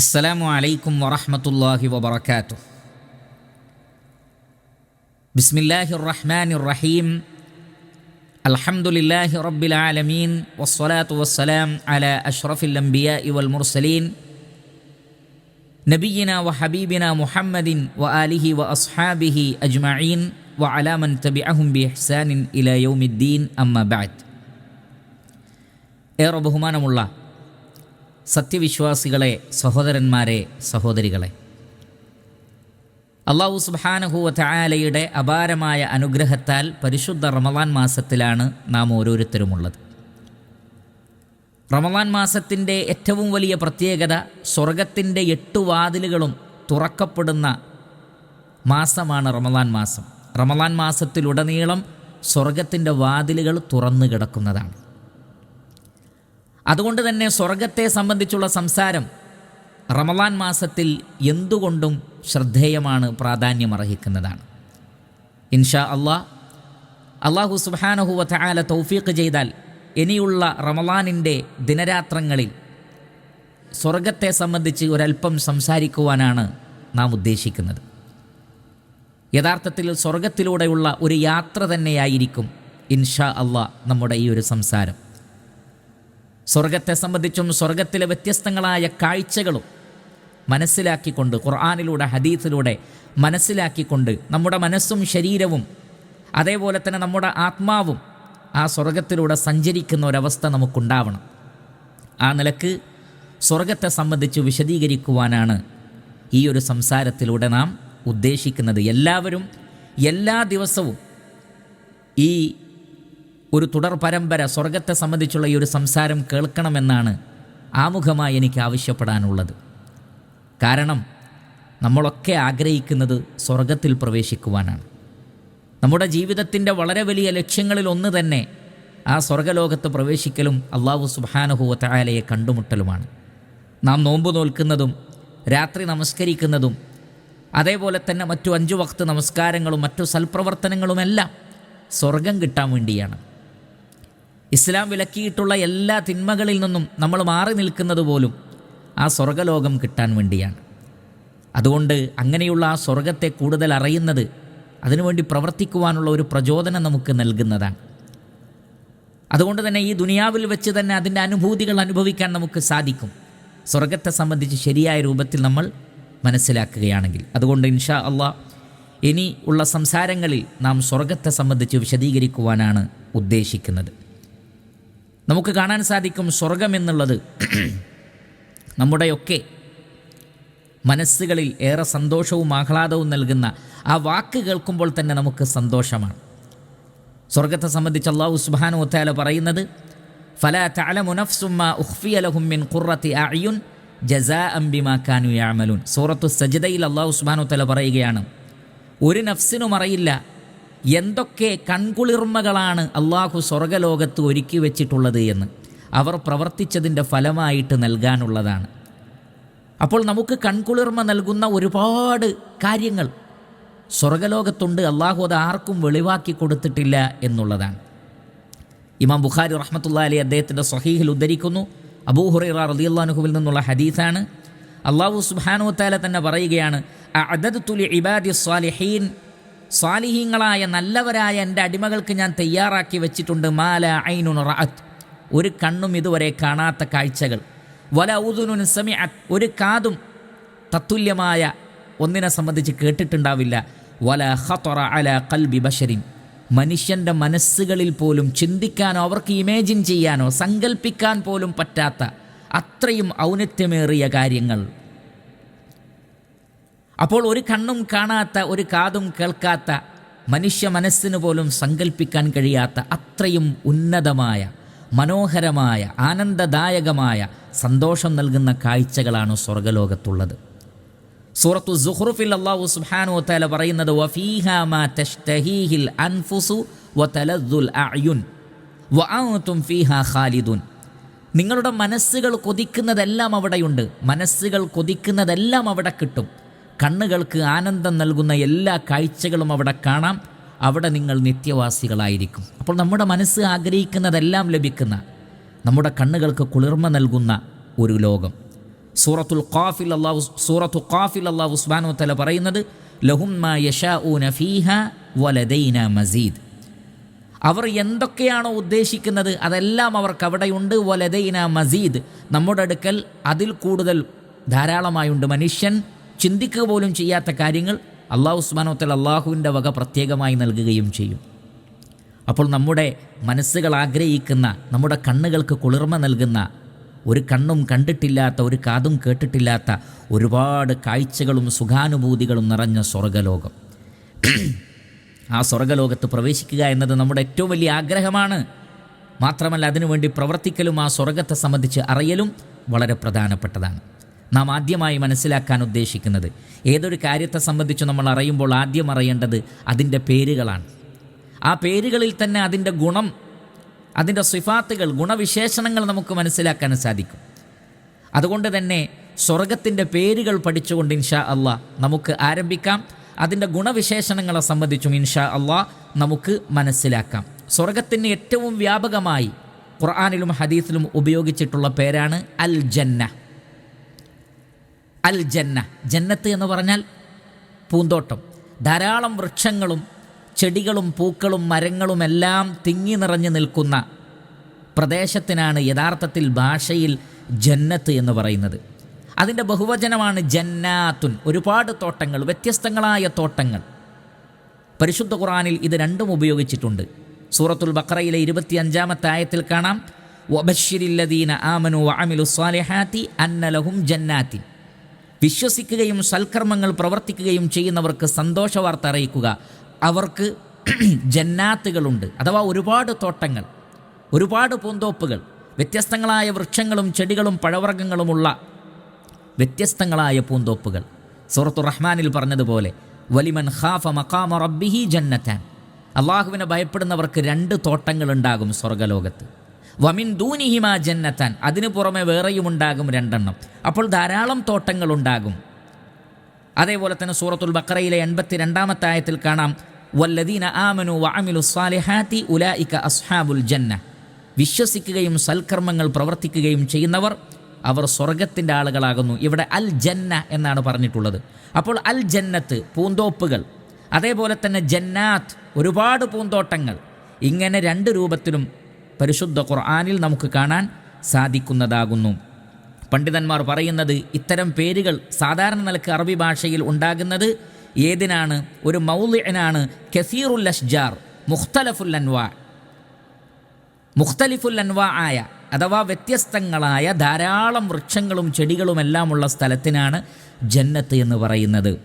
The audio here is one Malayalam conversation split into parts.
السلام عليكم ورحمة الله وبركاته. بسم الله الرحمن الرحيم. الحمد لله رب العالمين والصلاة والسلام على أشرف الأنبياء والمرسلين. نبينا وحبيبنا محمد وآله وأصحابه أجمعين وعلى من تبعهم بإحسان إلى يوم الدين. أما بعد. يا رب همان الله. സത്യവിശ്വാസികളെ സഹോദരന്മാരെ സഹോദരികളെ. അള്ളാഹു സുബാനഹുവ ചായാലയുടെ അപാരമായ അനുഗ്രഹത്താൽ പരിശുദ്ധ റമദാൻ മാസത്തിലാണ് നാം ഓരോരുത്തരുമുള്ളത്. റമദാൻ മാസത്തിന്റെ ഏറ്റവും വലിയ പ്രത്യേകത സ്വർഗത്തിന്റെ എട്ട് വാതിലുകളും തുറക്കപ്പെടുന്ന മാസമാണ് റമദാൻ മാസം. റമദാൻ മാസത്തിലുടനീളം സ്വർഗത്തിന്റെ വാതിലുകൾ തുറന്നു കിടക്കുന്നതാണ്. അതുകൊണ്ട് തന്നെ സ്വർഗത്തെ സംബന്ധിച്ചുള്ള സംസാരം റമലാൻ മാസത്തിൽ എന്തുകൊണ്ടും ശ്രദ്ധേയമാണ് പ്രാധാന്യമർഹിക്കുന്നതാണ്. ഇൻഷാ അള്ളാഹ് അള്ളാഹു സുബാനഹുവ തആല തൗഫീഖ് ചെയ്താൽ ഇനിയുള്ള റമലാനിന്റെ ദിനരാത്രങ്ങളിൽ സ്വർഗത്തെ സംബന്ധിച്ച് ഒരല്പം സംസാരിക്കുവാനാണ് നാം ഉദ്ദേശിക്കുന്നത്. യഥാർത്ഥത്തിൽ സ്വർഗത്തിലൂടെയുള്ള ഒരു യാത്ര തന്നെയായിരിക്കും ഇൻഷാ അള്ളാഹ് നമ്മുടെ ഈ ഒരു സംസാരം. സ്വർഗത്തെ സംബന്ധിച്ചും സ്വർഗത്തിലെ വ്യത്യസ്തങ്ങളായ കാഴ്ചകളും മനസ്സിലാക്കിക്കൊണ്ട് ഖുർആാനിലൂടെ ഹദീസിലൂടെ മനസ്സിലാക്കിക്കൊണ്ട് നമ്മുടെ മനസ്സും ശരീരവും അതേപോലെ തന്നെ നമ്മുടെ ആത്മാവും ആ സ്വർഗത്തിലൂടെ സഞ്ചരിക്കുന്ന ഒരവസ്ഥ നമുക്കുണ്ടാവണം. ആ നിലയ്ക്ക് സ്വർഗത്തെ സംബന്ധിച്ച് വിശദീകരിക്കുവാനാണ് ഈ ഒരു സംസാരത്തിലൂടെ നാം ഉദ്ദേശിക്കുന്നത്. എല്ലാവരും എല്ലാ ദിവസവും ഈ ഒരു തുടർ പരമ്പര സ്വർഗത്തെ സംബന്ധിച്ചുള്ള ഈ ഒരു സംസാരം കേൾക്കണമെന്നാണ് ആമുഖമായി എനിക്ക് ആവശ്യപ്പെടാനുള്ളത്. കാരണം നമ്മളൊക്കെ ആഗ്രഹിക്കുന്നത് സ്വർഗത്തിൽ പ്രവേശിക്കുവാനാണ്. നമ്മുടെ ജീവിതത്തിന്റെ വളരെ വലിയ ലക്ഷ്യങ്ങളിൽ ഒന്ന് തന്നെ ആ സ്വർഗലോകത്ത് പ്രവേശിക്കലും അള്ളാഹു സുബാനഹുവ തയാലയെ കണ്ടുമുട്ടലുമാണ്. നാം നോമ്പ് നോൽക്കുന്നതും രാത്രി നമസ്കരിക്കുന്നതും അതേപോലെ തന്നെ മറ്റു അഞ്ചു വക്ത് നമസ്കാരങ്ങളും മറ്റു സൽപ്രവർത്തനങ്ങളുമെല്ലാം സ്വർഗം കിട്ടാൻ വേണ്ടിയാണ്. ഇസ്ലാം വിലക്കിയിട്ടുള്ള എല്ലാ തിന്മകളിൽ നിന്നും നമ്മൾ മാറി നിൽക്കുന്നത് പോലും ആ സ്വർഗലോകം കിട്ടാൻ വേണ്ടിയാണ്. അതുകൊണ്ട് അങ്ങനെയുള്ള ആ സ്വർഗത്തെ കൂടുതൽ അറിയുന്നത് അതിനുവേണ്ടി പ്രവർത്തിക്കുവാനുള്ള ഒരു പ്രചോദനം നമുക്ക് നൽകുന്നതാണ്. അതുകൊണ്ട് തന്നെ ഈ ദുനിയാവിൽ വെച്ച് തന്നെ അതിന്റെ അനുഭൂതികൾ അനുഭവിക്കാൻ നമുക്ക് സാധിക്കും. സ്വർഗത്തെ സംബന്ധിച്ച് ശരിയായ രൂപത്തിൽ നമ്മൾ മനസ്സിലാക്കുകയാണെങ്കിൽ. അതുകൊണ്ട് ഇൻഷാ അള്ളാ ഇനി ഉള്ള സംസാരങ്ങളിൽ നാം സ്വർഗത്തെ സംബന്ധിച്ച് വിശദീകരിക്കുവാനാണ് ഉദ്ദേശിക്കുന്നത്. നമുക്ക് കാണാൻ സാധിക്കും സ്വർഗം എന്നുള്ളത് നമ്മുടെയൊക്കെ മനസ്സുകളിൽ ഏറെ സന്തോഷവും ആഹ്ലാദവും നൽകുന്ന ആ വാക്ക് കേൾക്കുമ്പോൾ തന്നെ നമുക്ക് സന്തോഷമാണ്. സ്വർഗത്തെ സംബന്ധിച്ച് അള്ളാഹു സുബാനു ഒത്താല പറയുന്നത് ഫല തലമുനഫ്സുമ്മ ഉഖ്ഫിയലഹും മിൻ ഖുറത്തി അയ്യുൻ ജസാ കാനു സൂറത്തു സജിതയിൽ അള്ളാഹു സുബാനു തല പറയുകയാണ് ഒരു നഫ്സിനും അറിയില്ല എന്തൊക്കെ കൺകുളിർമകളാണ് അള്ളാഹു സ്വർഗലോകത്ത് ഒരുക്കി വെച്ചിട്ടുള്ളത് എന്ന് അവർ പ്രവർത്തിച്ചതിന്റെ ഫലമായിട്ട് നൽകാനുള്ളതാണ്. അപ്പോൾ നമുക്ക് കൺകുളിർമ നൽകുന്ന ഒരുപാട് കാര്യങ്ങൾ സ്വർഗലോകത്തുണ്ട് അള്ളാഹു അത് ആർക്കും വെളിവാക്കി കൊടുത്തിട്ടില്ല എന്നുള്ളതാണ്. ഇമാം ബുഖാരി റഹ്മത്തുള്ള അലി അദ്ദേഹത്തിന്റെ സഹീഹിൽ ഉദ്ധരിക്കുന്നു. അബൂഹുറൈറ റലിയുല്ലാനുഹുവിൽ നിന്നുള്ള ഹദീസാണ്. അള്ളാഹു സുബാനുത്താല തന്നെ പറയുകയാണ് അദദ് തുലി ഇബാദി സ്വാലിഹീൻ സ്വാലിഹീങ്ങളായ നല്ലവരായ എന്റെ അടിമകൾക്ക് ഞാൻ തയ്യാറാക്കി വെച്ചിട്ടുണ്ട്. മാല ഐനുൻ റഅത്ത് ഒരു കണ്ണും ഇതുവരെ കാണാത്ത കാഴ്ചകൾ. വല ഊതുനുൻ സമിഅത്ത് ഒരു കാതും തത്തുല്യമായ ഒന്നിനെ സംബന്ധിച്ച് കേട്ടിട്ടുണ്ടാവില്ല. വല ഹത്തൊറ അല കൽബി ബഷരിൻ. മനുഷ്യന്റെ മനസ്സുകളിൽ പോലും ചിന്തിക്കാനോ അവർക്ക് ഇമേജിൻ ചെയ്യാനോ സങ്കല്പിക്കാൻ പോലും പറ്റാത്ത അത്രയും ഔന്നത്യമേറിയ കാര്യങ്ങൾ. അപ്പോൾ ഒരു കണ്ണും കാണാത്ത ഒരു കാതും കേൾക്കാത്ത മനുഷ്യ മനസ്സിന് പോലും സങ്കല്പിക്കാൻ കഴിയാത്ത അത്രയും ഉന്നതമായ മനോഹരമായ ആനന്ദദായകമായ സന്തോഷം നൽകുന്ന കാഴ്ചകളാണ് സ്വർഗലോകത്തുള്ളത് സൂറത്തു സുഹ്റുഫിൽ അള്ളാഹു സുഹാനു തല പറയുന്നത് അൻഫുസു നിങ്ങളുടെ മനസ്സുകൾ കൊതിക്കുന്നതെല്ലാം അവിടെയുണ്ട്. മനസ്സുകൾ കൊതിക്കുന്നതെല്ലാം അവിടെ കിട്ടും. കണ്ണുകൾക്ക് ആനന്ദം നൽകുന്ന എല്ലാ കാഴ്ചകളും അവിടെ കാണാം. അവിടെ നിങ്ങൾ നിത്യവാസികളായിരിക്കും. അപ്പോൾ നമ്മുടെ മനസ്സ് ആഗ്രഹിക്കുന്നതെല്ലാം ലഭിക്കുന്ന നമ്മുടെ കണ്ണുകൾക്ക് കുളിർമ നൽകുന്ന ഒരു ലോകം. സൂറത്തുൽ ഖാഫിൽ അള്ളാഹു സൂറത്തു ഖാഫിൽ അള്ളാഹു ഉസ്മാനു തല പറയുന്നത് ലഹും നഫീഹ മസീദ്. അവർ എന്തൊക്കെയാണോ ഉദ്ദേശിക്കുന്നത് അതെല്ലാം അവർക്ക് അവിടെയുണ്ട്. വലദൈന മസീദ് നമ്മുടെ അടുക്കൽ അതിൽ കൂടുതൽ ധാരാളമായുണ്ട് മനുഷ്യൻ ചിന്തിക്കുക പോലും ചെയ്യാത്ത കാര്യങ്ങൾ അള്ളാഹു ഉസ്മാനോത്തൽ അള്ളാഹുവിന്റെ വക പ്രത്യേകമായി നൽകുകയും ചെയ്യും. അപ്പോൾ നമ്മുടെ മനസ്സുകൾ ആഗ്രഹിക്കുന്ന നമ്മുടെ കണ്ണുകൾക്ക് കുളിർമ നൽകുന്ന ഒരു കണ്ണും കണ്ടിട്ടില്ലാത്ത ഒരു കാതും കേട്ടിട്ടില്ലാത്ത ഒരുപാട് കാഴ്ചകളും സുഖാനുഭൂതികളും നിറഞ്ഞ സ്വർഗലോകം ആ സ്വർഗലോകത്ത് പ്രവേശിക്കുക എന്നത് നമ്മുടെ ഏറ്റവും വലിയ ആഗ്രഹമാണ്. മാത്രമല്ല അതിനുവേണ്ടി പ്രവർത്തിക്കലും ആ സ്വർഗത്തെ സംബന്ധിച്ച് അറിയലും വളരെ പ്രധാനപ്പെട്ടതാണ്. നാം ആദ്യമായി മനസ്സിലാക്കാൻ ഉദ്ദേശിക്കുന്നത്. ഏതൊരു കാര്യത്തെ സംബന്ധിച്ച് നമ്മൾ അറിയുമ്പോൾ ആദ്യം അറിയേണ്ടത് അതിന്റെ പേരുകളാണ്. ആ പേരുകളിൽ തന്നെ അതിന്റെ ഗുണം അതിന്റെ സിഫാത്തുകൾ ഗുണവിശേഷണങ്ങൾ നമുക്ക് മനസ്സിലാക്കാൻ സാധിക്കും. അതുകൊണ്ട് തന്നെ സ്വർഗത്തിന്റെ പേരുകൾ പഠിച്ചുകൊണ്ട് ഇൻഷാ അള്ളാ നമുക്ക് ആരംഭിക്കാം. അതിന്റെ ഗുണവിശേഷണങ്ങളെ സംബന്ധിച്ചും ഇൻഷാ അള്ളാ നമുക്ക് മനസ്സിലാക്കാം. സ്വർഗത്തിന് ഏറ്റവും വ്യാപകമായി ഖുർആാനിലും ഹദീസിലും ഉപയോഗിച്ചിട്ടുള്ള പേരാണ് അൽ ജന്ന അൽ ജന്ന ജന്നത്ത് എന്ന് പറഞ്ഞാൽ പൂന്തോട്ടം. ധാരാളം വൃക്ഷങ്ങളും ചെടികളും പൂക്കളും മരങ്ങളും എല്ലാം തിങ്ങി നിറഞ്ഞു നിൽക്കുന്ന പ്രദേശത്തിനാണ് യഥാർത്ഥത്തിൽ ഭാഷയിൽ ജന്നത്ത് എന്ന് പറയുന്നത്. അതിന്റെ ബഹുവചനമാണ് ജന്നാത്തുൻ. ഒരുപാട് തോട്ടങ്ങൾ വ്യത്യസ്തങ്ങളായ തോട്ടങ്ങൾ. പരിശുദ്ധ ഖുറാനിൽ ഇത് രണ്ടും ഉപയോഗിച്ചിട്ടുണ്ട്. സൂറത്തുൽ ബക്രയിലെ ഇരുപത്തി അഞ്ചാമത്തെ ആയത്തിൽ കാണാം വബഷിരില്ലദീന ആമനു അമിലു സ്വാലിഹാത്തി അന്നലഹും ജന്നാത്തി വിശ്വസിക്കുകയും സൽക്കർമ്മങ്ങൾ പ്രവർത്തിക്കുകയും ചെയ്യുന്നവർക്ക് സന്തോഷ വാർത്ത അറിയിക്കുക. അവർക്ക് ജന്നാത്തുകളുണ്ട്. അഥവാ ഒരുപാട് തോട്ടങ്ങൾ ഒരുപാട് പൂന്തോപ്പുകൾ വ്യത്യസ്തങ്ങളായ വൃക്ഷങ്ങളും ചെടികളും പഴവർഗങ്ങളുമുള്ള വ്യത്യസ്തങ്ങളായ പൂന്തോപ്പുകൾ. സൂറത്തു റഹ്മാനിൽ പറഞ്ഞതുപോലെ വലിമൻ ഖാഫ മഖാമ റബ്ബിഹി ജന്നത്താൻ. അള്ളാഹുവിനെ ഭയപ്പെടുന്നവർക്ക് രണ്ട് തോട്ടങ്ങളുണ്ടാകും സ്വർഗലോകത്ത് വമിൻ ദൂനിഹിമ ജന്നത്താൻ. അതിനു പുറമെ വേറെയും ഉണ്ടാകും രണ്ടെണ്ണം. അപ്പോൾ ധാരാളം തോട്ടങ്ങൾ ഉണ്ടാകും. അതേപോലെ തന്നെ സൂറത്തുൽ ബക്രയിലെ എൺപത്തി രണ്ടാമത്തെ ആയത്തിൽ കാണാം വല്ലദീന ആമനു വഅമിലു സ്വാലിഹാത്തി ഉലായിക അസ്ഹാബുൽ ജന്ന. വിശ്വസിക്കുകയും സൽക്കർമ്മങ്ങൾ പ്രവർത്തിക്കുകയും ചെയ്യുന്നവർ അവർ സ്വർഗത്തിന്റെ ആളുകളാകുന്നു. ഇവിടെ അൽ ജന്ന എന്നാണ് പറഞ്ഞിട്ടുള്ളത്. അപ്പോൾ അൽ ജന്നത്ത് പൂന്തോപ്പുകൾ അതേപോലെ തന്നെ ജന്നാത്ത് ഒരുപാട് പൂന്തോട്ടങ്ങൾ. ഇങ്ങനെ രണ്ട് രൂപത്തിലും പരിശുദ്ധ ഖുർആാനിൽ നമുക്ക് കാണാൻ സാധിക്കുന്നതാകുന്നു. പണ്ഡിതന്മാർ പറയുന്നത് ഇത്തരം പേരുകൾ സാധാരണ നിലയ്ക്ക് അറബി ഭാഷയിൽ ഉണ്ടാകുന്നത് ഏതിനാണ്? ഒരു മൗലിനാണ് കസീറുൽ അഷ്ജാർ മുഖ്തലഫുൽ അൻവാ. മുഖ്തലിഫുൽ അൻവാ ആയ അഥവാ വ്യത്യസ്തങ്ങളായ ധാരാളം വൃക്ഷങ്ങളും ചെടികളുമെല്ലാമുള്ള സ്ഥലത്തിനാണ് ജന്നത്ത് എന്ന് പറയുന്നത്.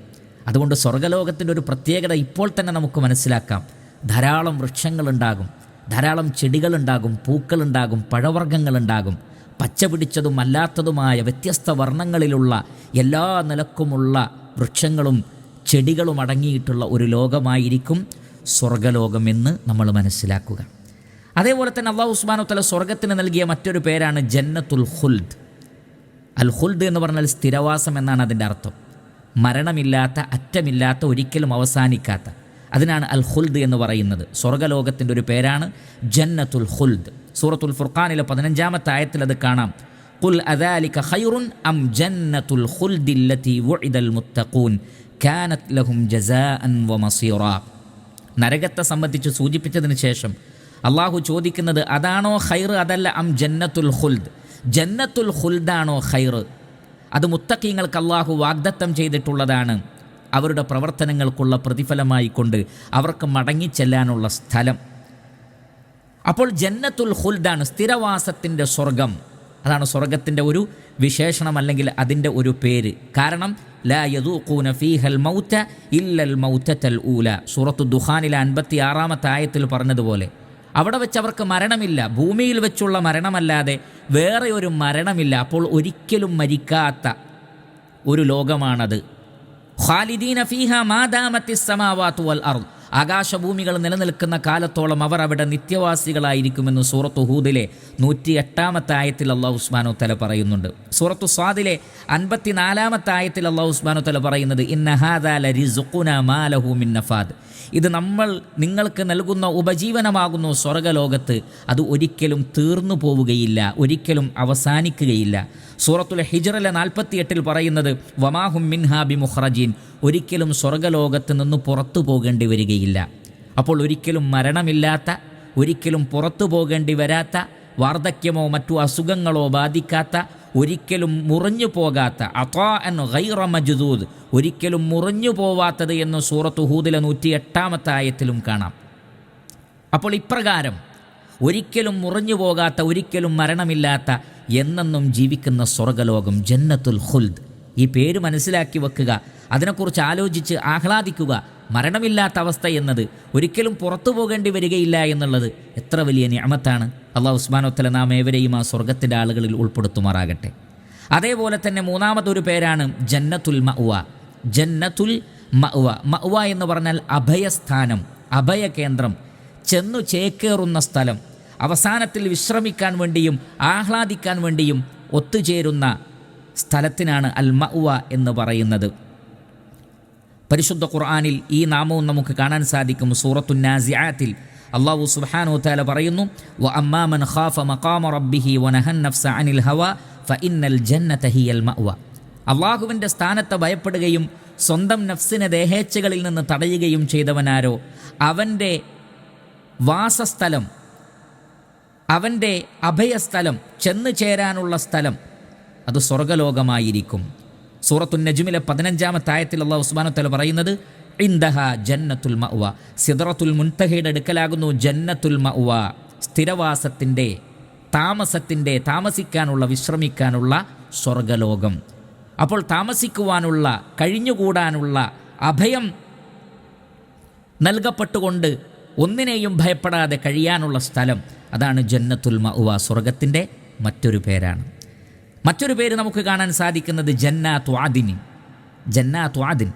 അതുകൊണ്ട് സ്വർഗലോകത്തിന്റെ ഒരു പ്രത്യേകത ഇപ്പോൾ തന്നെ നമുക്ക് മനസ്സിലാക്കാം. ധാരാളം വൃക്ഷങ്ങളുണ്ടാകും. ധാരാളം ചെടികളുണ്ടാകും പൂക്കളുണ്ടാകും പഴവർഗങ്ങളുണ്ടാകും. പച്ച പിടിച്ചതും അല്ലാത്തതുമായ വ്യത്യസ്ത വർണങ്ങളിലുള്ള എല്ലാ നിലക്കുമുള്ള വൃക്ഷങ്ങളും ചെടികളും അടങ്ങിയിട്ടുള്ള ഒരു ലോകമായിരിക്കും സ്വർഗലോകമെന്ന് നമ്മൾ മനസ്സിലാക്കുക. അതേപോലെ തന്നെ അള്ളാഹു ഉസ്മാനു തല സ്വർഗത്തിന് നൽകിയ മറ്റൊരു പേരാണ് ജന്നത്തുൽ ഹുൽദ് അൽ ഹുൽദ് എന്ന് പറഞ്ഞാൽ സ്ഥിരവാസം എന്നാണ് അതിന്റെ അർത്ഥം. മരണമില്ലാത്ത അറ്റമില്ലാത്ത ഒരിക്കലും അവസാനിക്കാത്ത. അതിനാണ് അൽ ഖുൽദ് എന്ന് പറയുന്നത്. സ്വർഗലോകത്തിന്റെ ഒരു പേരാണ് ജന്നത്തുൽ ഖുൽദ്. സൂറത്തുൽ ഫുർഖാനിലെ പതിനഞ്ചാമത്തെ ആയത്തിൽ അത് കാണാം. ഖുൽ അദാലിക ഖൈറുൻ അം ജന്നത്തുൽ ഖുൽദില്ലതി വഇദൽ മുത്തഖൂൻ. കാനത് ലഹും ജസാഅൻ വമസീറ നരകത്തെ സംബന്ധിച്ച് സൂചിപ്പിച്ചതിന് ശേഷം അള്ളാഹു ചോദിക്കുന്നത് അതാണോ ഖൈർ അതല്ല അം ജന്നത്തുൽ ഖുൽദ്? ജന്നത്തുൽ ഖുൽദാണോ ഖൈർ? അത് മുത്തക്കീങ്ങൾക്ക് അള്ളാഹു വാഗ്ദത്തം ചെയ്തിട്ടുള്ളതാണ്. അവരുടെ പ്രവർത്തനങ്ങൾക്കുള്ള പ്രതിഫലമായി കൊണ്ട് അവർക്ക് മടങ്ങിച്ചെല്ലാനുള്ള സ്ഥലം. അപ്പോൾ ജന്നത്തുൽ ഹുൽദാണ് സ്ഥിരവാസത്തിന്റെ സ്വർഗം. അതാണ് സ്വർഗത്തിന്റെ ഒരു വിശേഷണം അല്ലെങ്കിൽ അതിന്റെ ഒരു പേര്. കാരണം ലാ യദൂഖൂന ഫീഹൽ മൗത്ത ഇല്ലൽ മൗത്തൽ ഊല. സൂറത്തു ദുഹാനിലെ അൻപത്തി ആറാമത്തെ ആയത്തിൽ പറഞ്ഞതുപോലെ അവിടെ വെച്ച് അവർക്ക് മരണമില്ല. ഭൂമിയിൽ വെച്ചുള്ള മരണമല്ലാതെ വേറെ ഒരു മരണമില്ല. അപ്പോൾ ഒരിക്കലും മരിക്കാത്ത ഒരു ലോകമാണത്. ഖാലിദീന ഫീഹ മാദാമത്തി സമാവാത്തു വൽ അർദ്. ആകാശഭൂമികൾ നിലനിൽക്കുന്ന കാലത്തോളം അവർ അവിടെ നിത്യവാസികളായിരിക്കുമെന്ന് സൂറത്തു ഹൂദിലെ നൂറ്റി എട്ടാമത്തെ ആയത്തിൽ അള്ളാഹു ഉസ്മാനോ തല പറയുന്നുണ്ട്. സൂറത്തു സ്വാദിലെ അൻപത്തിനാലാമത്തെ ആയത്തിൽ അള്ളാഹു ഉസ്മാനോ തല പറയുന്നത് മിൻ നഫാദ്. ഇത് നമ്മൾ നിങ്ങൾക്ക് നൽകുന്ന ഉപജീവനമാകുന്നു സ്വർഗലോകത്ത്. അത് ഒരിക്കലും തീർന്നു പോവുകയില്ല ഒരിക്കലും അവസാനിക്കുകയില്ല. സൂറത്തുൽ ഹിജറിലെ നാൽപ്പത്തിയെട്ടിൽ പറയുന്നത് വമാഹും മിൻഹാബി മുഹ്റജീൻ ഒരിക്കലും സ്വർഗലോകത്ത് നിന്ന് പുറത്തു പോകേണ്ടി വരികയില്ല. അപ്പോൾ ഒരിക്കലും മരണമില്ലാത്ത ഒരിക്കലും പുറത്തു പോകേണ്ടി വരാത്ത വാർദ്ധക്യമോ മറ്റു അസുഖങ്ങളോ ബാധിക്കാത്ത ഒരിക്കലും മുറിഞ്ഞു പോകാത്ത അതാ എൻ ഗൈറ മജ്ദൂദ് ഒരിക്കലും മുറിഞ്ഞു പോവാത്തത് എന്ന് സൂറത്ത് ഹൂദിലെ നൂറ്റി എട്ടാമത്തെ ആയത്തിലും കാണാം. അപ്പോൾ ഇപ്രകാരം ഒരിക്കലും മുറിഞ്ഞു പോകാത്ത ഒരിക്കലും മരണമില്ലാത്ത എന്നെന്നും ജീവിക്കുന്ന സ്വർഗലോകം ജന്നത്തുൽ ഹുൽദ് ഈ പേര് മനസ്സിലാക്കി വെക്കുക അതിനെക്കുറിച്ച് ആലോചിച്ച് ആഹ്ലാദിക്കുക മരണമില്ലാത്ത അവസ്ഥ എന്നത് ഒരിക്കലും പുറത്തു പോകേണ്ടി വരികയില്ല എന്നുള്ളത് എത്ര വലിയ നിയമത്താണ്? അള്ളാഹു ഉസ്മാനോത്തല നാം ഏവരെയും ആ സ്വർഗത്തിന്റെ ആളുകളിൽ ഉൾപ്പെടുത്തുമാറാകട്ടെ. അതേപോലെ തന്നെ മൂന്നാമതൊരു പേരാണ് ജന്നത്തുൽ മഅ്വ. ജന്നത്തുൽ മഅ്വ. മഅ്വ എന്ന് പറഞ്ഞാൽ അഭയസ്ഥാനം അഭയകേന്ദ്രം ചെന്നു ചേക്കേറുന്ന സ്ഥലം അവസാനത്തിൽ വിശ്രമിക്കാൻ വേണ്ടിയും ആഹ്ലാദിക്കാൻ വേണ്ടിയും ഒത്തുചേരുന്ന സ്ഥലത്തിനാണ് അൽ മഅ്വ എന്ന് പറയുന്നത്. പരിശുദ്ധ ഖുർആാനിൽ ഈ നാമവും നമുക്ക് കാണാൻ സാധിക്കും സൂറത്തു നാസിയാത്തിൽ. അള്ളാഹു സുബ്ഹാനഹു താല പറയുന്നു വ അമ്മാമൻ ഖാഫ മഖാമ റബ്ബിഹി വനഹൻ നഫ്സ അനിൽ ഹവ ഫഇന്നൽ ജന്നത ഹിയൽ മഅവ. അള്ളാഹുവിന്റെ സ്ഥാനത്തെ ഭയപ്പെടുകയും സ്വന്തം നഫ്സിനെ ദേഹേച്ഛകളിൽ നിന്ന് തടയുകയും ചെയ്തവനാരോ? അവന്റെ വാസസ്ഥലം അവന്റെ അഭയസ്ഥലം ചെന്നു ചേരാനുള്ള സ്ഥലം അത് സ്വർഗലോകമായിരിക്കും സൂറത്തുന്നജുമിലെ നജ്മിലെ പതിനഞ്ചാമത്തെ ആയത്തിൽ അള്ളാഹു ഉസ്മാനത്തല പറയുന്നത് ഇന്ദഹ ജന്നത്തുൽ മഅ്വ. സിദ്റത്തുൽ മുൻതഹയുടെ അടുക്കലാകുന്നു ജന്നത്തുൽ മഅ്വ. സ്ഥിരവാസത്തിന്റെ താമസത്തിന്റെ താമസിക്കാനുള്ള വിശ്രമിക്കാനുള്ള സ്വർഗലോകം. അപ്പോൾ താമസിക്കുവാനുള്ള കഴിഞ്ഞുകൂടാനുള്ള അഭയം നൽകപ്പെട്ടുകൊണ്ട് ഒന്നിനെയും ഭയപ്പെടാതെ കഴിയാനുള്ള സ്ഥലം അതാണ് ജന്നത്തുൽ മഅ്വ. സ്വർഗത്തിന്റെ മറ്റൊരു പേരാണ്. മറ്റൊരു പേര് നമുക്ക് കാണാൻ സാധിക്കുന്നത് ജന്നാത്തു ആദിൻ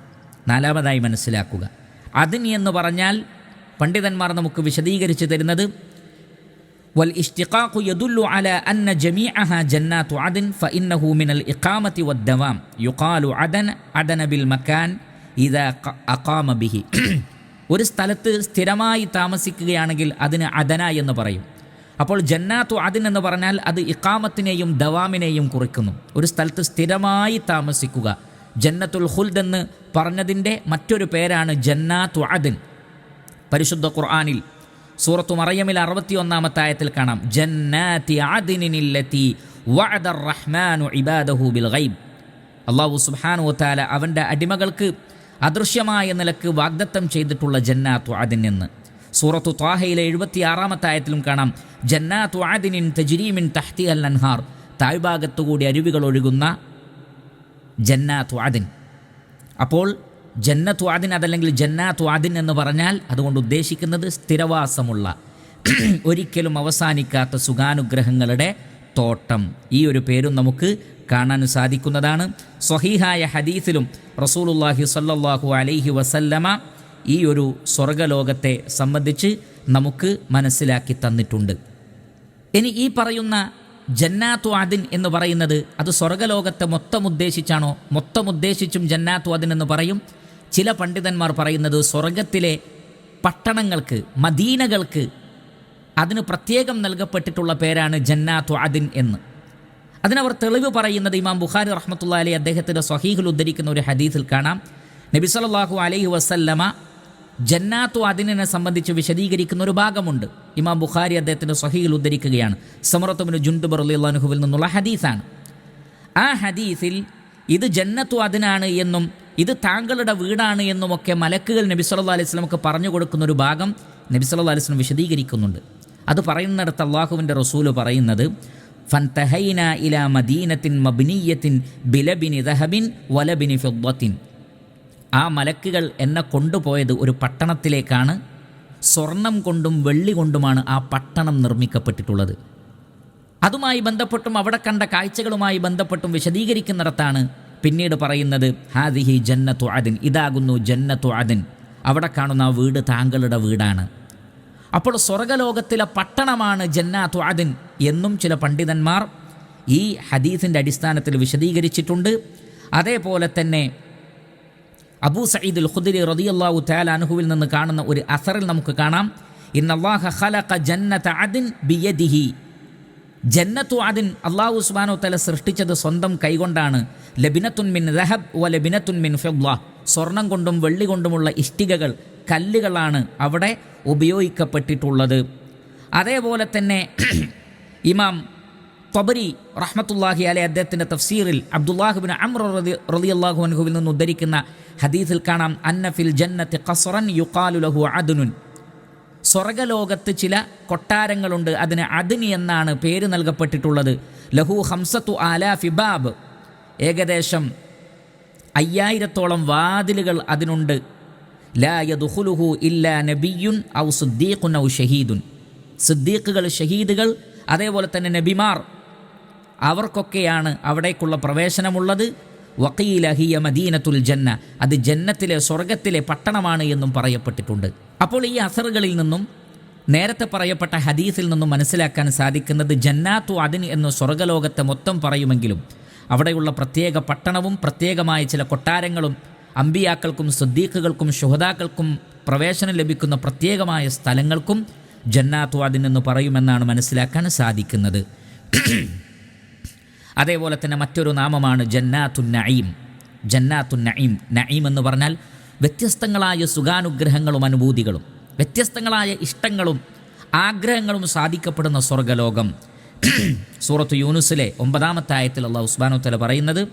നാലാമതായി മനസ്സിലാക്കുക. അതിൻ എന്ന് പറഞ്ഞാൽ പണ്ഡിതന്മാർ നമുക്ക് വിശദീകരിച്ചു തരുന്നത് വൽ ഇഷ്തിഖാഖു യദുല്ലു അല അന്ന ജമീഅഹ ജന്നാത്തു അദൻ ഫഇന്നഹു മിനൽ ഇഖാമത്തി വദ്ദവാം യുഖാലു അദൻ അദന ബിൽ മക്കാൻ ഇദാ അഖാമ ബിഹി. ഒരു സ്ഥലത്ത് സ്ഥിരമായി താമസിക്കുകയാണെങ്കിൽ അതിന് അദന എന്ന് പറയും. അപ്പോൾ ജന്നാത്തു അതിൻ എന്ന് പറഞ്ഞാൽ അത് ഇക്കാമത്തിനെയും ദവാമിനെയും കുറിക്കുന്നു. ഒരു സ്ഥലത്ത് സ്ഥിരമായി താമസിക്കുക. ജന്നത്തുൽ ഹുൽദ് എന്ന് പറഞ്ഞതിന്റെ മറ്റൊരു പേരാണ് ജന്നാത്തു അതിൻ പരിശുദ്ധ ഖുർആാനിൽ സൂറത്തു മറയമിൽ അറുപത്തി ഒന്നാമത്തെ ആയത്തിൽ കാണാം. ജന്നാത്തി ആദിനില്ലത്തി വഅദർ റഹ്മാനു ഇബാദഹു ബിൽ ഗൈബ്. അള്ളാഹു സുബ്ഹാനു താല അവന്റെ അടിമകൾക്ക് അദൃശ്യമായ നിലയ്ക്ക് വാഗ്ദത്തം ചെയ്തിട്ടുള്ള ജന്നാത്തു അതിൻ എന്ന്. സൂറത്തു ത്വാഹയിലെ എഴുപത്തി ആറാമത്തായത്തിലും കാണാം. ജന്നാത്തു ആദിനിൻ തജിരീമിൻ തഹ്തി അൽ അൻഹാർ. താഴ്ഭാഗത്തുകൂടി അരുവികൾ ഒഴുകുന്ന ജന്നാത്തു ആദിൻ അപ്പോൾ ജന്നത്തു ആദിൻ അതല്ലെങ്കിൽ ജന്നാത്തു ആദിൻ എന്ന് പറഞ്ഞാൽ അതുകൊണ്ട് ഉദ്ദേശിക്കുന്നത് സ്ഥിരവാസമുള്ള ഒരിക്കലും അവസാനിക്കാത്ത സുഖാനുഗ്രഹങ്ങളുടെ തോട്ടം. ഈ ഒരു പേരും നമുക്ക് കാണാൻ സാധിക്കുന്നതാണ്. സ്വഹീഹായ ഹദീസിലും റസൂലുല്ലാഹി സല്ലാഹു അലൈഹി വസല്ലമ ഈ ഒരു സ്വർഗലോകത്തെ സംബന്ധിച്ച് നമുക്ക് മനസ്സിലാക്കി തന്നിട്ടുണ്ട്. ഇനി ഈ പറയുന്ന ജന്നാത്തു അതിൻ എന്ന് പറയുന്നത് അത് സ്വർഗലോകത്തെ മൊത്തം ഉദ്ദേശിച്ചാണോ? മൊത്തം ഉദ്ദേശിച്ചും ജന്നാത്തു അതിൻ എന്ന് പറയും. ചില പണ്ഡിതന്മാർ പറയുന്നത് സ്വർഗത്തിലെ പട്ടണങ്ങൾക്ക് മദീനകൾക്ക് അതിന് പ്രത്യേകം നൽകപ്പെട്ടിട്ടുള്ള പേരാണ് ജന്നാത്തു അതിൻ എന്ന്. അതിനവർ തെളിവ് പറയുന്നത് ഇമാം ബുഖാരി റഹ്മത്തുള്ള അലി അദ്ദേഹത്തിന്റെ സ്വഹീഹിൽ ഉദ്ധരിക്കുന്ന ഒരു ഹദീസിൽ കാണാം. നബി സല്ലല്ലാഹു അലൈഹി വസല്ലമ ജന്നാത്തു അതിനെ സംബന്ധിച്ച് വിശദീകരിക്കുന്ന ഒരു ഭാഗമുണ്ട്. ഇമാം ബുഖാരി അദ്ദേഹത്തിന്റെ സഹിയിൽ ഉദ്ധരിക്കുകയാണ്. സമറത്തുബിന് ജുണ്ടുബർ അള്ളാഹുവിൽ നിന്നുള്ള ഹദീസാണ്. ആ ഹദീസിൽ ഇത് ജന്നത്തു അതിനാണ് എന്നും ഇത് താങ്കളുടെ വീടാണ് എന്നുമൊക്കെ മലക്കുകൾ നബി സല്ലാ അലൈഹി സ്വലമൊക്കെ പറഞ്ഞു കൊടുക്കുന്ന ഒരു ഭാഗം നബി സല്ലാ അലൈഹി സ്വലം വിശദീകരിക്കുന്നുണ്ട്. അത് പറയുന്നിടത്ത് അള്ളാഹുവിന്റെ റസൂൽ പറയുന്നത് ഫൻതഹൈന ഇല മദീനത്തിൻ മബിനീയത്തിൻ ബിലബിൻ ദഹബിൻ വലബിൻ ഫിദ്ദത്തിൻ. ആ മലക്കുകൾ എന്നെ കൊണ്ടുപോയത് ഒരു പട്ടണത്തിലേക്കാണ്. സ്വർണം കൊണ്ടും വെള്ളി കൊണ്ടുമാണ് ആ പട്ടണം നിർമ്മിക്കപ്പെട്ടിട്ടുള്ളത്. അതുമായി ബന്ധപ്പെട്ടും അവിടെ കണ്ട കാഴ്ചകളുമായി ബന്ധപ്പെട്ടും വിശദീകരിക്കുന്നിടത്താണ് പിന്നീട് പറയുന്നത് ഹാദിഹി ജന്നത്തു അതിൻ ഇതാകുന്നു ജന്നത്തു അതിൻ അവിടെ കാണുന്ന ആ വീട് താങ്കളുടെ വീടാണ്. അപ്പോൾ സ്വർഗലോകത്തിലെ പട്ടണമാണ് ജന്നാത്തു അതിൻ എന്നും ചില പണ്ഡിതന്മാർ ഈ ഹദീസിന്റെ അടിസ്ഥാനത്തിൽ വിശദീകരിച്ചിട്ടുണ്ട്. അതേപോലെ തന്നെ അബൂ സയ്യിദുൽ ഖുദരി റളിയല്ലാഹു താല അനുഹുവിൽ നിന്ന് കാണുന്ന ഒരു അസറിൽ നമുക്ക് കാണാം. ഇന്നല്ലാഹ ഖലഖ ജന്നത അദിൻ ബിയദിഹി. ജന്നത്തു അദിൻ അള്ളാഹു സുബ്ഹാനഹു തല സൃഷ്ടിച്ചത് സ്വന്തം കൈകൊണ്ടാണ്. ലബിനത്തുൻ മിൻ റഹബ് വ ലബിനത്തുൻ മിൻ ഫിദ്ദ. സ്വർണം കൊണ്ടും വെള്ളി കൊണ്ടുമുള്ള ഇഷ്ടികകൾ കല്ലുകളാണ് അവിടെ ഉപയോഗിക്കപ്പെട്ടിട്ടുള്ളത്. അതേപോലെ തന്നെ ഇമാം തൊബരി റഹ്മത്തുല്ലാഹി അലെ അദ്ദേഹത്തിന്റെ തഫ്സീറിൽ അബ്ദുല്ലാഹുബിൻ അമ്ര റതി അള്ളാഹു അൻഹുവിൽ നിന്ന് ഉദ്ധരിക്കുന്ന ഹദീസിൽ കാണാം അന്നഫിൽ ജന്നത്ത് ഖസ്റൻ യുഖാലു ലഹു അദുനുൻ. സ്വർഗലോകത്ത് ചില കൊട്ടാരങ്ങളുണ്ട് അതിന് അദിനി എന്നാണ് പേര് നൽകപ്പെട്ടിട്ടുള്ളത്. ലഹു ഹംസത്തു ആലാ ഫിബാബ് ഏകദേശം അയ്യായിരത്തോളം വാതിലുകൾ അതിനുണ്ട്. ലാ ഇല്ല ഇല്ലാ നബിയുൻ ഔ സുദ്ദീഖുൻ ഔ ഷഹീദുൻ. സിദ്ദീഖുകൾ ഷഹീദുകൾ അതേപോലെ തന്നെ നബിമാർ. അവർക്കൊക്കെയാണ് അവിടേക്കുള്ള പ്രവേശനമുള്ളത്. വക്കീലഹിയ മദീനത്തുൽ ജന്ന അത് ജന്നത്തിലെ സ്വർഗത്തിലെ പട്ടണമാണ് എന്നും പറയപ്പെട്ടിട്ടുണ്ട്. അപ്പോൾ ഈ അസറുകളിൽ നിന്നും നേരത്തെ പറയപ്പെട്ട ഹദീസിൽ നിന്നും മനസ്സിലാക്കാൻ സാധിക്കുന്നത് ജന്നാത്തു അതിൻ എന്ന് സ്വർഗലോകത്തെ മൊത്തം പറയുമെങ്കിലും അവിടെയുള്ള പ്രത്യേക പട്ടണവും പ്രത്യേകമായ ചില കൊട്ടാരങ്ങളും അമ്പിയാക്കൾക്കും സുദ്ദീഖുകൾക്കും ശുഹതാക്കൾക്കും പ്രവേശനം ലഭിക്കുന്ന പ്രത്യേകമായ സ്ഥലങ്ങൾക്കും ജന്നാത്തു എന്ന് പറയുമെന്നാണ് മനസ്സിലാക്കാൻ സാധിക്കുന്നത്. അതേപോലെ തന്നെ മറ്റൊരു നാമമാണ് ജന്നാത്തു നഈം. ജന്നാത്തു നഈം. നഈം എന്ന് പറഞ്ഞാൽ വ്യത്യസ്തങ്ങളായ സുഖാനുഗ്രഹങ്ങളും അനുഭൂതികളും വ്യത്യസ്തങ്ങളായ ഇഷ്ടങ്ങളും ആഗ്രഹങ്ങളും സാധിക്കപ്പെടുന്ന സ്വർഗലോകം. സൂറത്ത് യൂനുസിലെ ഒമ്പതാമത്തെ ആയത്തിൽ അള്ളാഹു ഉസ്മാനു തല പറയുന്നത്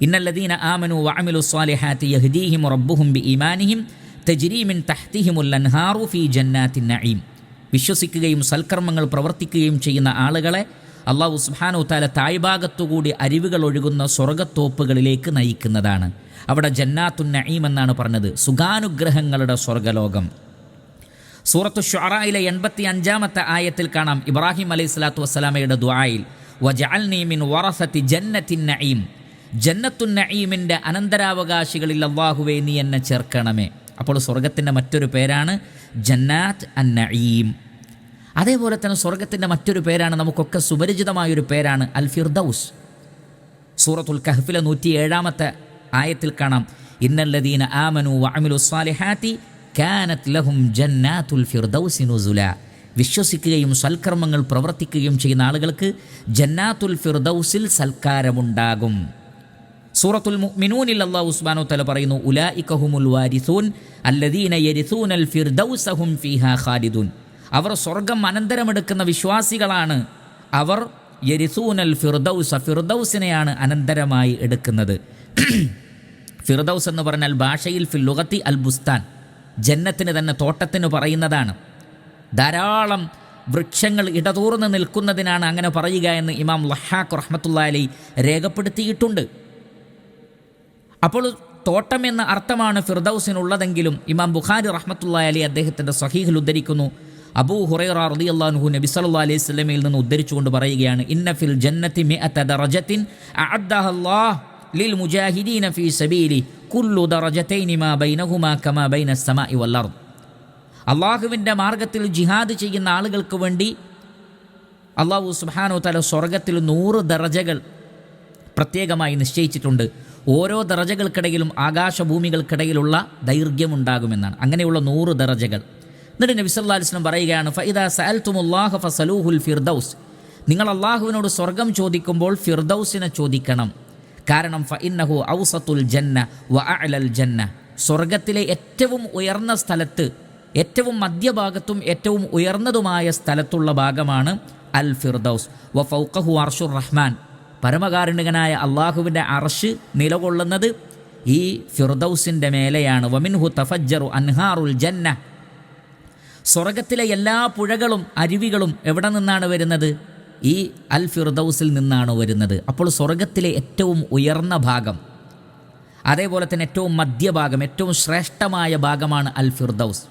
ഇന്നല്ലദീന ആമനു വഅമിലു സ്വാലിഹാത്തി യഹ്ദീഹിം റബ്ബുഹും ബി ഈമാനിഹിം തജ്രീമിൻ തഹ്തിഹിമുൽ അൻഹാറു ഫീ ജന്നാത്തിൻ നഈം. വിശ്വസിക്കുകയും സൽക്കർമ്മങ്ങൾ പ്രവർത്തിക്കുകയും ചെയ്യുന്ന ആളുകളെ അള്ളാഹു സുബ്ഹാനു താല തായ്ഭാഗത്തുകൂടി അരിവുകൾ ഒഴുകുന്ന സ്വർഗത്തോപ്പുകളിലേക്ക് നയിക്കുന്നതാണ്. അവിടെ ജന്നാത്തു നഈം എന്നാണ് പറഞ്ഞത്. സുഖാനുഗ്രഹങ്ങളുടെ സ്വർഗലോകം സൂറത്തു ഷുറായിലെ എൺപത്തി അഞ്ചാമത്തെ ആയത്തിൽ കാണാം. ഇബ്രാഹിം അലൈഹി സ്വലാത്തു വസ്സലാമയുടെ ദ്വായിൽ വജഅൽനീ മിൻ വറസത്തി ജന്നത്തിൻ നഈം. ജന്നത്തുൻ നഈമിന്റെ അനന്തരാവകാശികളിൽ അള്ളാഹുവേ നീ എന്നെ ചേർക്കണമേ. അപ്പോൾ സ്വർഗത്തിന്റെ മറ്റൊരു പേരാണ് ജന്നാത്ത് അൻ നഈം. അതേപോലെ തന്നെ സ്വർഗത്തിന്റെ മറ്റൊരു പേരാണ് നമുക്കൊക്കെ സുപരിചിതമായൊരു പേരാണ് അൽ ഫിർദൌസ്. സൂറത്തുൽ കഹഫിലെ നൂറ്റി ഏഴാമത്തെ ആയത്തിൽ കാണാം. ഇന്നല്ലദീന ആമനു വഅമിലു സ്വാലിഹാത്തി കാനത് ലഹും ജന്നാത്തുൽ ഫിർദൗസി നുസുല. വിശ്വസിക്കുകയും സൽക്കർമ്മങ്ങൾ പ്രവർത്തിക്കുകയും ചെയ്യുന്ന ആളുകൾക്ക് ജന്നാത്തുൽ ഫിർദൌസിൽ സൽക്കാരമുണ്ടാകും. സൂറത്തുൽ മിനൂനിൽ അള്ളാഹു ഉസ്മാനോ തല പറയുന്നു ഉലാ ഇക്കഹുമുൽ വാരിസൂൻ അല്ലദീന യരിസൂൻ അൽ ഫിർദൗസഹും ഫിഹാ ഖാലിദൂൻ. അവർ സ്വർഗം അനന്തരമെടുക്കുന്ന വിശ്വാസികളാണ്. അവർ യരിസൂനൽ ഫിർദൗസ ഫിർദൗസിനെയാണ് അനന്തരമായി എടുക്കുന്നത്. ഫിർദൗസ് എന്ന് പറഞ്ഞാൽ ഭാഷയിൽ ഫിൽ ലുഗത്തി അൽ ബുസ്താൻ ജന്നത്തിന് തന്നെ തോട്ടത്തിന് പറയുന്നതാണ്. ധാരാളം വൃക്ഷങ്ങൾ ഇടതൂർന്ന് നിൽക്കുന്നതിനാണ് അങ്ങനെ പറയുക എന്ന് ഇമാം ലഹാഖ് റഹ്മത്തുള്ള അലി രേഖപ്പെടുത്തിയിട്ടുണ്ട്. അപ്പോൾ തോട്ടം എന്ന അർത്ഥമാണ് ഫിർദൌസിനുള്ളതെങ്കിലും ഇമാം ബുഖാരി റഹ്മത്തുള്ള അലി അദ്ദേഹത്തിന്റെ സഹീഹിൽ ഉദ്ധരിക്കുന്നു. അബൂ ഹുറൈറ റളിയല്ലാഹു നബി സല്ലാ അലൈഹി സ്വലമയിൽ നിന്ന് ഉദ്ധരിച്ചുകൊണ്ട് പറയുകയാണ് ഇന്നഫിൽ ജന്നത്തി മിഅത ദറജത്തിൻ അഅദ്ദഹ ലിൽ മുജാഹിദീന ഫീ സബീലി കുല്ലു മാ ബൈനഹുമാ കമാ ബൈന അർദ്. അള്ളാഹുവിന്റെ മാർഗത്തിൽ ജിഹാദ് ചെയ്യുന്ന ആളുകൾക്ക് വേണ്ടി അള്ളാഹു സുബ്ഹാനഹു തല സ്വർഗത്തിൽ നൂറ് ദറജകൾ പ്രത്യേകമായി നിശ്ചയിച്ചിട്ടുണ്ട്. ഓരോ ദറജകൾക്കിടയിലും ആകാശഭൂമികൾക്കിടയിലുള്ള ദൈർഘ്യമുണ്ടാകുമെന്നാണ്. അങ്ങനെയുള്ള നൂറ് ദറജകൾ. എന്നിട്ട് നബി സല്ലല്ലാഹു അലൈഹി വസല്ലം പറയുകയാണ് ഫൈദ സഅൽതുമുല്ലാഹ ഫസലൂഹുൽ ഫിർദൌസ്. നിങ്ങൾ അള്ളാഹുവിനോട് സ്വർഗം ചോദിക്കുമ്പോൾ ഫിർദൌസിനെ ചോദിക്കണം. കാരണം ഫഇന്നഹു ഔസത്തുൽ ജന്ന വ അലൽ ജന്ന. സ്വർഗത്തിലെ ഏറ്റവും ഉയർന്ന സ്ഥലത്ത് ഏറ്റവും മധ്യഭാഗത്തും ഏറ്റവും ഉയർന്നതുമായ സ്ഥലത്തുള്ള ഭാഗമാണ് അൽ ഫിർദൌസ്. വ ഫൗഖഹു അർഷുർ റഹ്മാൻ. പരമകാരുണികനായ അള്ളാഹുവിന്റെ അർഷ് നിലകൊള്ളുന്നത് ഈ ഫിർദൌസിന്റെ മേലെയാണ്. വമിൻഹു തഫജ്ജറു അൻഹാറുൽ ജന്ന. സ്വർഗത്തിലെ എല്ലാ പുഴകളും അരുവികളും എവിടെ നിന്നാണ് വരുന്നത്? ഈ അൽ ഫിർദൌസിൽ നിന്നാണ് വരുന്നത്. അപ്പോൾ സ്വർഗത്തിലെ ഏറ്റവും ഉയർന്ന ഭാഗം അതേപോലെ തന്നെ ഏറ്റവും മധ്യഭാഗം ഏറ്റവും ശ്രേഷ്ഠമായ ഭാഗമാണ് അൽ ഫിർദൌസ്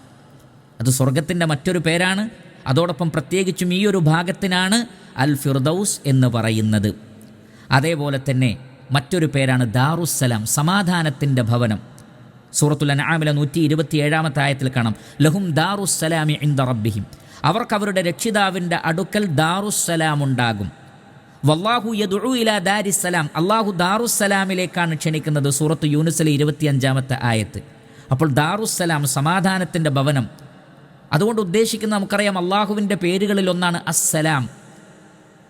അത് സ്വർഗത്തിന്റെ മറ്റൊരു പേരാണ്. അതോടൊപ്പം പ്രത്യേകിച്ചും ഈ ഒരു ഭാഗത്തിനാണ് അൽ ഫിർദൌസ് എന്ന് പറയുന്നത്. അതേപോലെ തന്നെ മറ്റൊരു പേരാണ് ദാറുസ്സലാം സമാധാനത്തിന്റെ ഭവനം. സൂറത്തുൽ അൻആമിലെ നൂറ്റി ഇരുപത്തി ഏഴാമത്തെ ആയത്തിൽ കാണാം. ലഹും ദാറുസ്സലാമി ഇന്ദ റബ്ബിഹിം. അവർക്ക് അവരുടെ രക്ഷിതാവിന്റെ അടുക്കൽ ദാറുസ്സലാം ഉണ്ടാകും വല്ലാഹു യദുഉ ഇലാ ദാരിസ്സലാം. അള്ളാഹു ദാറുസ്സലാമിലേക്കാണ് ക്ഷണിക്കുന്നത് സൂറത്ത് യൂനുസിലെ ഇരുപത്തിയഞ്ചാമത്തെ ആയത്ത്. അപ്പോൾ ദാറുസ്സലാം സമാധാനത്തിന്റെ ഭവനം. അതുകൊണ്ട് ഉദ്ദേശിക്കുന്ന നമുക്കറിയാം അള്ളാഹുവിന്റെ പേരുകളിൽ ഒന്നാണ് അസ്സലാം.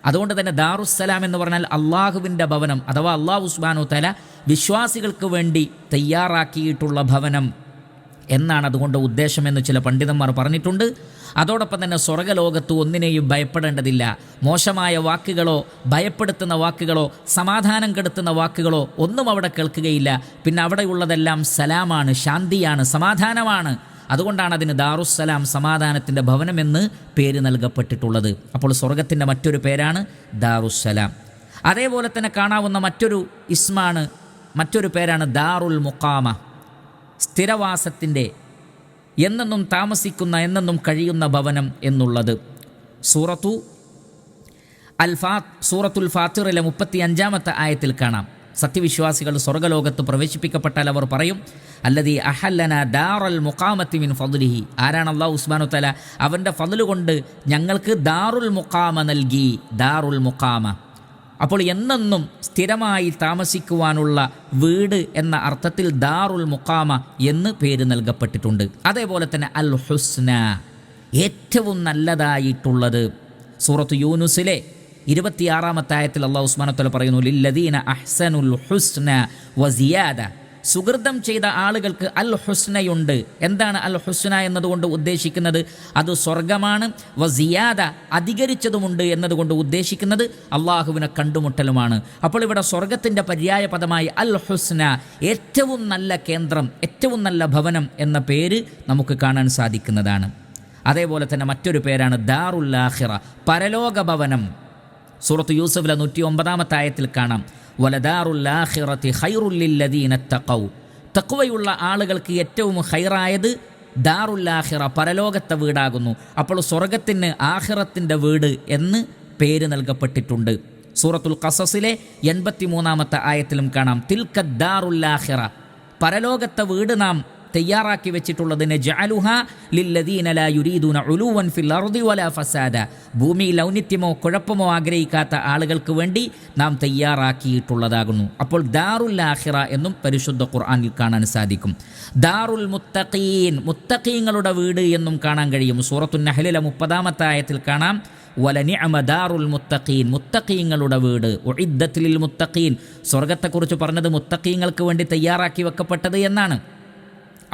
അതുകൊണ്ട് തന്നെ ദാറുസ്സലാം എന്ന് പറഞ്ഞാൽ അള്ളാഹുവിന്റെ ഭവനം അഥവാ അള്ളാഹു ഉസ്മാനു തല വിശ്വാസികൾക്ക് വേണ്ടി തയ്യാറാക്കിയിട്ടുള്ള ഭവനം എന്നാണ് അതുകൊണ്ട് ഉദ്ദേശമെന്ന് ചില പണ്ഡിതന്മാർ പറഞ്ഞിട്ടുണ്ട്. അതോടൊപ്പം തന്നെ സ്വർഗലോകത്ത് ഒന്നിനെയും ഭയപ്പെടേണ്ടതില്ല. മോശമായ വാക്കുകളോ ഭയപ്പെടുത്തുന്ന വാക്കുകളോ സമാധാനം കെടുത്തുന്ന വാക്കുകളോ ഒന്നും അവിടെ കേൾക്കുകയില്ല. പിന്നെ അവിടെയുള്ളതെല്ലാം സലാമാണ് ശാന്തിയാണ് സമാധാനമാണ്. അതുകൊണ്ടാണ് അതിന് ദാറുസ്സലാം സമാധാനത്തിന്റെ ഭവനമെന്ന് പേര് നൽകപ്പെട്ടിട്ടുള്ളത്. അപ്പോൾ സ്വർഗത്തിന്റെ മറ്റൊരു പേരാണ് ദാറുസ്സലാം. അതേപോലെ തന്നെ കാണാവുന്ന മറ്റൊരു ഇസ്മാണ് മറ്റൊരു പേരാണ് ദാറുൽ മുക്കാമ സ്ഥിരവാസത്തിന്റെ എന്നെന്നും താമസിക്കുന്ന എന്നെന്നും കഴിയുന്ന ഭവനം എന്നുള്ളത്. സൂറത്തു അൽ സൂറത്തുൽ ഫാത്തിറിലെ മുപ്പത്തി അഞ്ചാമത്തെ ആയത്തിൽ കാണാം. സത്യവിശ്വാസികൾ സ്വർഗലോകത്ത് പ്രവേശിപ്പിക്കപ്പെട്ടാൽ അവർ പറയും അല്ലതി അഹല്ലന ദാറൽ മുക്കാമത്തി മിൻ ഫضലിഹി ആരാണ് അള്ളാഹു ഉസ്മാനു തല അവന്റെ ഫതിലുകൊണ്ട് കൊണ്ട് ഞങ്ങൾക്ക് ദാറുൽ മുക്കാമ നൽകി. ദാറുൽ മുക്കാമ അപ്പോൾ എന്നെന്നും സ്ഥിരമായി താമസിക്കുവാനുള്ള വീട് എന്ന അർത്ഥത്തിൽ ദാറുൽ മുക്കാമ എന്ന് പേര് നൽകപ്പെട്ടിട്ടുണ്ട്. അതേപോലെ തന്നെ അൽ ഹുസ്ന ഏറ്റവും നല്ലതായിട്ടുള്ളത് സൂറത്ത് യൂനുസിലെ ഇരുപത്തിയാറാമത്തെ ആയത്തിൽ അള്ളാഹു ഉസ്മാനത്തല പറയുന്നു ലില്ലദീന അഹ്സനുൽ ഹുസ്ന വസിയാദ സുഹൃതം ചെയ്ത ആളുകൾക്ക് അൽ ഹുസ്നയുണ്ട് എന്താണ് അൽ ഹുസ്ന എന്നതുകൊണ്ട് ഉദ്ദേശിക്കുന്നത്? അത് സ്വർഗമാണ്. വസിയാദ അധികരിച്ചതുമുണ്ട് എന്നതുകൊണ്ട് ഉദ്ദേശിക്കുന്നത് അള്ളാഹുവിനെ കണ്ടുമുട്ടലുമാണ്. അപ്പോൾ ഇവിടെ സ്വർഗത്തിന്റെ പര്യായ പദമായി അൽ ഹുസ്ന ഏറ്റവും നല്ല കേന്ദ്രം ഏറ്റവും നല്ല ഭവനം എന്ന പേര് നമുക്ക് കാണാൻ സാധിക്കുന്നതാണ്. അതേപോലെ തന്നെ മറ്റൊരു പേരാണ് ദാറുല്ലാഹിറ പരലോക ഭവനം. സൂറത്ത് യൂസഫിലെ നൂറ്റി ഒമ്പതാമത്തെ ആയത്തിൽ കാണാം. വലദാറുല്ലാഹിറത്തി ഹൈറുല്ലില്ലദീന തക്കൗ തക്കുവയുള്ള ആളുകൾക്ക് ഏറ്റവും ഹൈറായത് ദാറുല്ലാഹിറ പരലോകത്തെ വീടാകുന്നു. അപ്പോൾ സ്വർഗത്തിന് ആഹിറത്തിന്റെ വീട് എന്ന് പേര് നൽകപ്പെട്ടിട്ടുണ്ട്. സൂറത്തുൽ കസസിലെ എൺപത്തി മൂന്നാമത്തെ ആയത്തിലും കാണാം. തിൽക്കദ്ദാറുല്ലാഹിറ പരലോകത്തെ വീട് നാം തയ്യാറാക്കി വെച്ചിട്ടുള്ളതിന് ജഅലുഹ ലില്ലദീന ലാ യുരീദൂന ഉലൂവൻ ഫിൽ അർദി വലാ ഫസാദ. ഭൂമിയിൽ ഔന്നിത്യമോ കുഴപ്പമോ ആഗ്രഹിക്കാത്ത ആളുകൾക്ക് വേണ്ടി നാം തയ്യാറാക്കിയിട്ടുള്ളതാകുന്നു. അപ്പോൾ ദാറുൽ ആഹിറ എന്നും പരിശുദ്ധ ഖുർആാനിൽ കാണാൻ സാധിക്കും. ദാറുൽ മുത്തഖീൻ മുത്തഖീങ്ങളുടെ വീട് എന്നും കാണാൻ കഴിയും. സൂറത്തു നഹലിലെ മുപ്പതാമത്തെ ആയത്തിൽ കാണാം. വലനിഅമ ദാറുൽ മുത്തഖീൻ മുത്തഖീങ്ങളുടെ വീട്. മുത്തഖീൻ. സ്വർഗത്തെക്കുറിച്ച് പറഞ്ഞത് മുത്തഖീങ്ങൾക്ക് വേണ്ടി തയ്യാറാക്കി വെക്കപ്പെട്ടത് എന്നാണ്.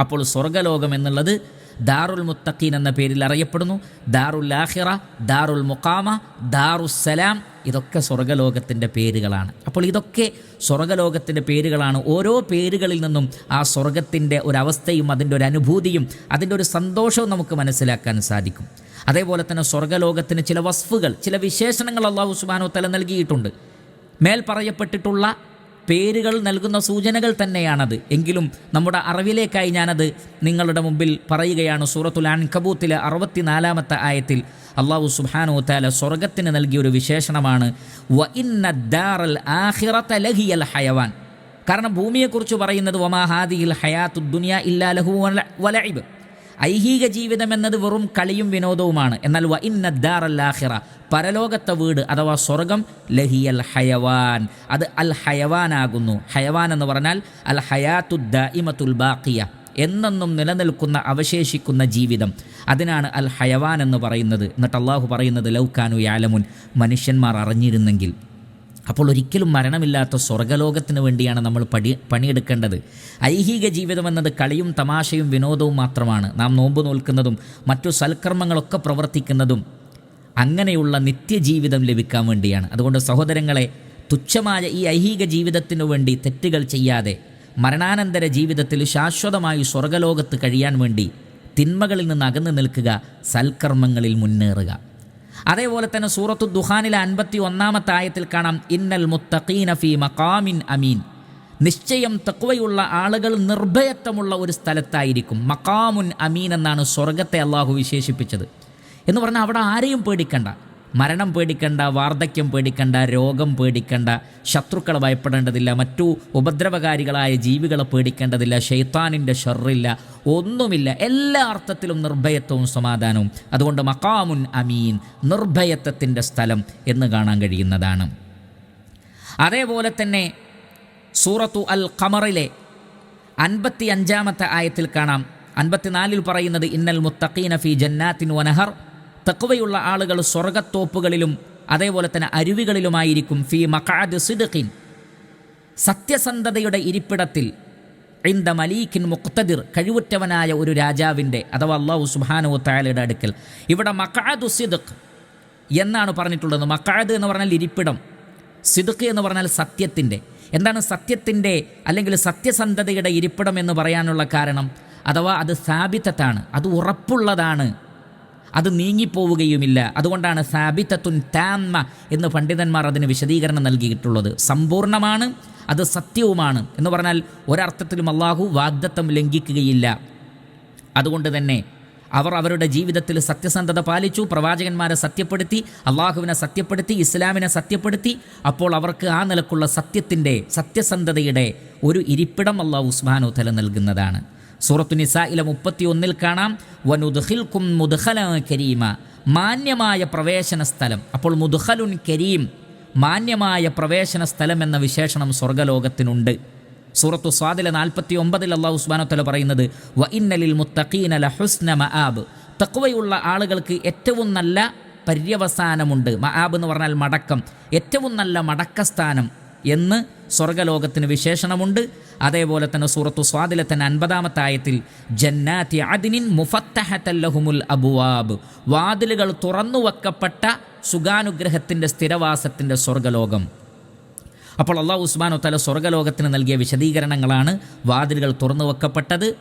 അപ്പോൾ സ്വർഗലോകം എന്നുള്ളത് ദാറുൽ മുത്തഖീൻ എന്ന പേരിൽ അറിയപ്പെടുന്നു. ദാറുൽ ആഹിറ ദാറുൽ മുക്കാമ ദാറുസലാം ഇതൊക്കെ സ്വർഗലോകത്തിന്റെ പേരുകളാണ്. അപ്പോൾ ഇതൊക്കെ സ്വർഗലോകത്തിന്റെ പേരുകളാണ്. ഓരോ പേരുകളിൽ നിന്നും ആ സ്വർഗത്തിന്റെ ഒരവസ്ഥയും അതിന്റെ ഒരു അനുഭൂതിയും അതിന്റെ ഒരു സന്തോഷവും നമുക്ക് മനസ്സിലാക്കാൻ സാധിക്കും. അതേപോലെ തന്നെ സ്വർഗലോകത്തിന് ചില വസ്ഫുകൾ ചില വിശേഷണങ്ങൾ അള്ളാഹു സുബാനോ തല നൽകിയിട്ടുണ്ട്. മേൽ പറയപ്പെട്ടിട്ടുള്ള പേരുകൾ നൽകുന്ന സൂചനകൾ തന്നെയാണത്. എങ്കിലും നമ്മുടെ അറിവിലേക്കായി ഞാനത് നിങ്ങളുടെ മുമ്പിൽ പറയുകയാണ്. സൂറത്തുൽ അൻകബൂത്തിലെ അറുപത്തിനാലാമത്തെ ആയത്തിൽ അള്ളാഹു സുബാനു താല സ്വർഗത്തിന് നൽകിയ ഒരു വിശേഷണമാണ്. വ ലഹിയൽ ഹയവാൻ. കാരണം ഭൂമിയെക്കുറിച്ച് പറയുന്നത് വമാ ഹാദിഹിൽ ഹയാത്തു ദുനിയ ഇല്ലാ ലഹു വലൈബ് ഐഹിക ജീവിതം എന്നത് വെറും കളിയും വിനോദവുമാണ്. എന്നാൽ വ ഇന്ന ദാറല്ലാഹിറ പരലോകത്തെ വീട് അഥവാ സ്വർഗം ലഹിയൽ ഹയവാൻ. അത് അൽ ഹയവാനാകുന്നു. ഹയവാൻ എന്ന് പറഞ്ഞാൽ അൽ ഹയാത്തുദ്ദ ഇമത്തുൽ ബാക്കിയ എന്നെന്നും നിലനിൽക്കുന്ന അവശേഷിക്കുന്ന ജീവിതം. അതിനാണ് അൽ ഹയവാൻ എന്ന് പറയുന്നത്. എന്നിട്ട് അള്ളാഹു പറയുന്നത് ലൗക്കാനു യാലമുൻ മനുഷ്യന്മാർ അറിഞ്ഞിരുന്നെങ്കിൽ. അപ്പോൾ ഒരിക്കലും മരണമില്ലാത്ത സ്വർഗലോകത്തിന് വേണ്ടിയാണ് നമ്മൾ പടി പണിയെടുക്കേണ്ടത്. ഐഹിക ജീവിതം എന്നത് കളിയും തമാശയും വിനോദവും മാത്രമാണ്. നാം നോമ്പ് നോൽക്കുന്നതും മറ്റു സൽക്കർമ്മങ്ങളൊക്കെ പ്രവർത്തിക്കുന്നതും അങ്ങനെയുള്ള നിത്യജീവിതം ലഭിക്കാൻ വേണ്ടിയാണ്. അതുകൊണ്ട് സഹോദരങ്ങളെ തുച്ഛമായ ഈ ഐഹിക ജീവിതത്തിനു വേണ്ടി തെറ്റുകൾ ചെയ്യാതെ മരണാനന്തര ജീവിതത്തിൽ ശാശ്വതമായി സ്വർഗലോകത്ത് കഴിയാൻ വേണ്ടി തിന്മകളിൽ നിന്ന് അകന്നു നിൽക്കുക സൽക്കർമ്മങ്ങളിൽ മുന്നേറുക. അതേപോലെ തന്നെ സൂറത്തു ദുഹാനിലെ അൻപത്തി ഒന്നാമത്തെ ആയത്തിൽ കാണാം ഇന്നൽ മുത്തഖീന ഫീ മഖാമിൻ അമീൻ. നിശ്ചയം തക്വയുള്ള ആളുകൾ നിർഭയത്വമുള്ള ഒരു സ്ഥലത്തായിരിക്കും. മക്കാമുൻ അമീൻ എന്നാണ് സ്വർഗത്തെ അള്ളാഹു വിശേഷിപ്പിച്ചത്. എന്ന് പറഞ്ഞാൽ അവിടെ ആരെയും പേടിക്കണ്ട. മരണം പേടിക്കണ്ട വാർദ്ധക്യം പേടിക്കണ്ട രോഗം പേടിക്കണ്ട ശത്രുക്കളെ ഭയപ്പെടേണ്ടതില്ല മറ്റു ഉപദ്രവകാരികളായ ജീവികളെ പേടിക്കേണ്ടതില്ല ഷെയ്ത്താനിന്റെ ഷെറില്ല ഒന്നുമില്ല. എല്ലാ അർത്ഥത്തിലും നിർഭയത്വവും സമാധാനവും. അതുകൊണ്ട് മക്കാമുൻ അമീൻ നിർഭയത്വത്തിന്റെ സ്ഥലം എന്ന് കാണാൻ കഴിയുന്നതാണ്. അതേപോലെ തന്നെ സൂറത്തു അൽ ഖമറിലെ അൻപത്തി അഞ്ചാമത്തെ ആയത്തിൽ കാണാം. അൻപത്തിനാലിൽ പറയുന്നത് ഇന്നൽ മുത്തഖീന ഫി ജന്നാത്തിൻ വനഹർ തക്വയുള്ള ആളുകൾ സ്വർഗത്തോപ്പുകളിലും അതേപോലെ തന്നെ അരുവികളിലുമായിരിക്കും ഫി മക്കാദ് സിദ്ഖിൻ. സത്യസന്ധതയുടെ ഇരിപ്പിടത്തിൽ ഇന്ദ മലീഖിൻ മുക്തദിർ കഴിവുറ്റവനായ ഒരു രാജാവിന്റെ അഥവാ അള്ളാഹു സുബാനു താലയുടെ അടുക്കൽ. ഇവിടെ മക്കാദു സിദ്ഖ് എന്നാണ് പറഞ്ഞിട്ടുള്ളത്. മക്കാദ് എന്ന് പറഞ്ഞാൽ ഇരിപ്പിടം സിദ്ഖ് എന്ന് പറഞ്ഞാൽ സത്യത്തിന്റെ. എന്താണ് സത്യത്തിന്റെ അല്ലെങ്കിൽ സത്യസന്ധതയുടെ ഇരിപ്പിടം എന്ന് പറയാനുള്ള കാരണം? അഥവാ അത് സ്ഥാപിതത്താണ് അത് ഉറപ്പുള്ളതാണ്. അത് നീങ്ങിപ്പോവുകയുമില്ല. അതുകൊണ്ടാണ് സാബിത്തത്തുൻ താമ്മ എന്ന് പണ്ഡിതന്മാർ അതിന് വിശദീകരണം നൽകിയിട്ടുള്ളത്. സമ്പൂർണമാണ് അത് സത്യവുമാണ് എന്ന് പറഞ്ഞാൽ ഒരർത്ഥത്തിലും അള്ളാഹു വാഗ്ദത്തം ലംഘിക്കുകയില്ല. അതുകൊണ്ട് തന്നെ അവർ അവരുടെ ജീവിതത്തിൽ സത്യസന്ധത പാലിച്ചു പ്രവാചകന്മാരെ സത്യപ്പെടുത്തി അള്ളാഹുവിനെ സത്യപ്പെടുത്തി ഇസ്ലാമിനെ സത്യപ്പെടുത്തി. അപ്പോൾ അവർക്ക് ആ നിലക്കുള്ള സത്യത്തിന്റെ സത്യസന്ധതയുടെ ഒരു ഇരിപ്പിടം അള്ളാഹു ഉസ്മാനോ തല നൽകുന്നതാണ്. സൂറത്തു നിസായിലെ മുപ്പത്തി ഒന്നിൽ കാണാം വനുദ്ഹിൽക്കും മുദ്ഹല കരീമ മാന്യമായ പ്രവേശന സ്ഥലം. അപ്പോൾ മുദ്ഹലുൻ കരീം മാന്യമായ പ്രവേശന സ്ഥലം എന്ന വിശേഷണം സ്വർഗലോകത്തിനുണ്ട്. സൂറത്തു സ്വാദിലെ നാൽപ്പത്തി ഒമ്പതിൽ അള്ളാഹു ഉസ്മാനത്തല പറയുന്നത് വ ഇന്നലിൽ മുത്തഖീന ലഹുസ്ന മആബ് തക്വയുള്ള ആളുകൾക്ക് ഏറ്റവും നല്ല പര്യവസാനമുണ്ട്. മആബ് എന്ന് പറഞ്ഞാൽ മടക്കം ഏറ്റവും നല്ല മടക്കസ്ഥാനം. എന്ന് സ്വർഗലോകത്തിന് വിശേഷണമുണ്ട്. അതേപോലെ തന്നെ സൂറത്തു സ്വാദിലെ തന്നെ അൻപതാമത്തെ ആയത്തിൽ ജന്നാത്തി അദിനിൻ മുഫത്തഹത്തല്ലഹുമുൽ അബുവാബ്. വാതിലുകൾ തുറന്നു വെക്കപ്പെട്ട സുഖാനുഗ്രഹത്തിന്റെ സ്ഥിരവാസത്തിന്റെ സ്വർഗലോകം. അപ്പോൾ അള്ളാഹു ഉസ്മാനോ തല സ്വർഗലോകത്തിന് നൽകിയ വിശദീകരണങ്ങളാണ് വാതിലുകൾ തുറന്നു വെക്കപ്പെട്ടത്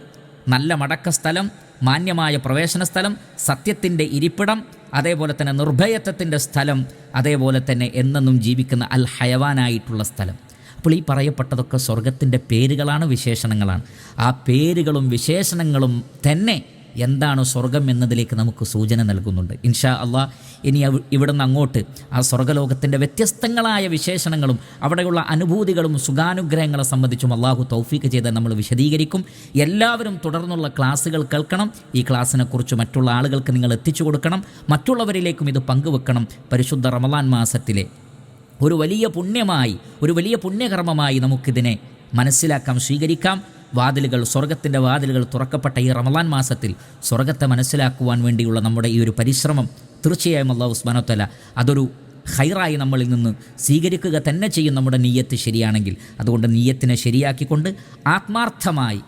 നല്ല മടക്ക സ്ഥലം മാന്യമായ പ്രവേശന സ്ഥലം സത്യത്തിന്റെ ഇരിപ്പിടം അതേപോലെ തന്നെ നിർഭയത്വത്തിന്റെ സ്ഥലം അതേപോലെ തന്നെ എന്നെന്നും ജീവിക്കുന്ന അൽ ഹയവാനായിട്ടുള്ള സ്ഥലം. അപ്പോൾ ഈ പറയപ്പെട്ടതൊക്കെ സ്വർഗത്തിന്റെ പേരുകളാണ് വിശേഷണങ്ങളാണ്. ആ പേരുകളും വിശേഷണങ്ങളും തന്നെ എന്താണ് സ്വർഗം എന്നതിലേക്ക് നമുക്ക് സൂചന നൽകുന്നുണ്ട്. ഇൻഷാ അള്ളാ ഇനി ഇവിടുന്ന് അങ്ങോട്ട് ആ സ്വർഗലോകത്തിന്റെ വ്യത്യസ്തങ്ങളായ വിശേഷണങ്ങളും അവിടെയുള്ള അനുഭൂതികളും സുഖാനുഗ്രഹങ്ങളെ സംബന്ധിച്ചും അള്ളാഹു തൗഫീക്ക് ചെയ്ത് നമ്മൾ വിശദീകരിക്കും. എല്ലാവരും തുടർന്നുള്ള ക്ലാസ്സുകൾ കേൾക്കണം. ഈ ക്ലാസ്സിനെക്കുറിച്ച് മറ്റുള്ള ആളുകൾക്ക് നിങ്ങൾ എത്തിച്ചു കൊടുക്കണം. മറ്റുള്ളവരിലേക്കും ഇത് പങ്കുവെക്കണം. പരിശുദ്ധ റമലാൻ മാസത്തിലെ ഒരു വലിയ പുണ്യമായി ഒരു വലിയ പുണ്യകർമ്മമായി നമുക്കിതിനെ മനസ്സിലാക്കാം സ്വീകരിക്കാം. വാതിലുകൾ സ്വർഗത്തിന്റെ വാതിലുകൾ തുറക്കപ്പെട്ട ഈ റമലാൻ മാസത്തിൽ സ്വർഗത്തെ മനസ്സിലാക്കുവാൻ വേണ്ടിയുള്ള നമ്മുടെ ഈ ഒരു പരിശ്രമം തീർച്ചയായും അള്ളാഹു ഉസ്മാനോത്തല അതൊരു ഹൈറായി നമ്മളിൽ നിന്ന് സ്വീകരിക്കുക തന്നെ ചെയ്യും നമ്മുടെ നീയത്ത് ശരിയാണെങ്കിൽ. അതുകൊണ്ട് നീയത്തിനെ ശരിയാക്കിക്കൊണ്ട് ആത്മാർത്ഥമായി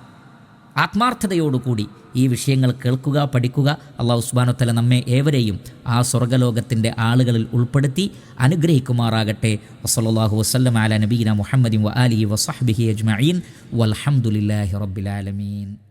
ആത്മാർത്ഥതയോടുകൂടി ഈ വിഷയങ്ങൾ കേൾക്കുക പഠിക്കുക അള്ളാഹു ഉസ്മാനത്തല നമ്മെ ഏവരെയും ആ സ്വർഗലോകത്തിന്റെ ആളുകളിൽ ഉൾപ്പെടുത്തി അനുഗ്രഹിക്കുമാറാകട്ടെ. വസലാഹു വസ്ലം അല നബീന മുഹമ്മദിൻ വ അലി വസഹബിഹി അജ്മീൻ വലഹമുല്ലാഹി റബ്ബിലാലമീൻ